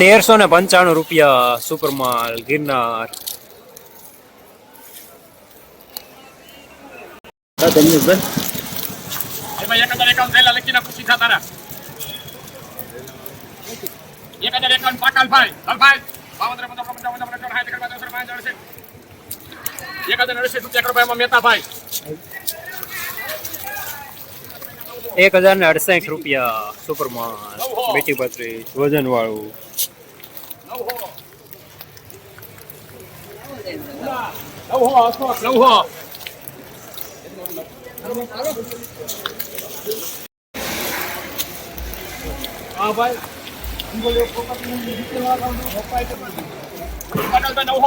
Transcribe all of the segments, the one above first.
તેરસો ને પંચાણું રૂપિયા સુપરમાલ ગિરનાર. એક હજાર હજાર રૂપિયા મહેતા ભાઈ. એક હજાર ને અડસાઠ રૂપિયા સુપરમાલ બેટી પત્રીસ વજન વાળું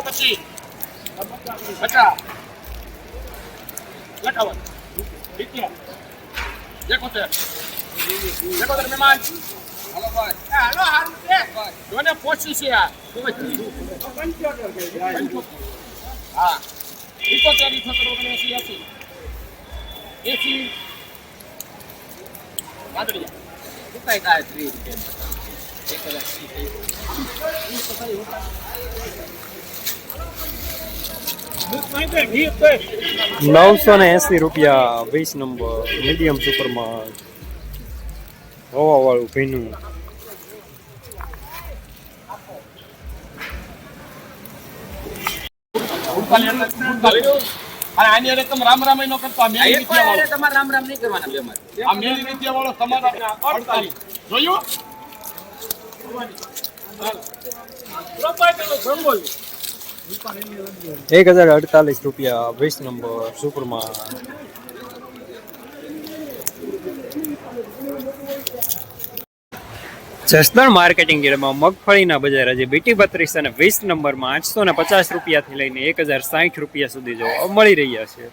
પચીસ એકાવન સિત્તેર એકોતેર એકોતેર મહેમાન. હાલો ભાઈ. હાલો હારું છે. જોને પોચી છે આ. હા. ઇકોતેર ઇકોતેર ઓગણએંસી એસી એસી. વાદળિયા કેટલાય થાય ત્રીસ એક હજાર. ત્રીસ નવસો ને એસી રૂપિયા વીસ નંબર મીડિયમ સુપરમાલ હવા વાળું ભીનું. અને આની હારે તમે રામ રામ નો કરતો વાળો તમારે રામ રામ નહીં કરવાના બે મારે. આ મેલી રીતિયા વાળો તમારા અડતાલીસ. જોયું? એક હજાર અડતાલીસ રૂપિયા વીસ નંબર સુપરમાં. જસદણ માર્કેટિંગ યાર્ડમાં મગફળીના બજાર આજે બીટી બત્રીસ અને વીસ નંબરમાં આઠસો ને પચાસ રૂપિયાથી લઈને એક હજાર સાઠ રૂપિયા સુધી જોવા મળી રહ્યા છે.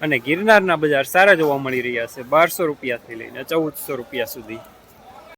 અને ગિરનારના બજાર સારા જોવા મળી રહ્યા છે બારસો રૂપિયાથી લઈને ચૌદસો રૂપિયા સુધી.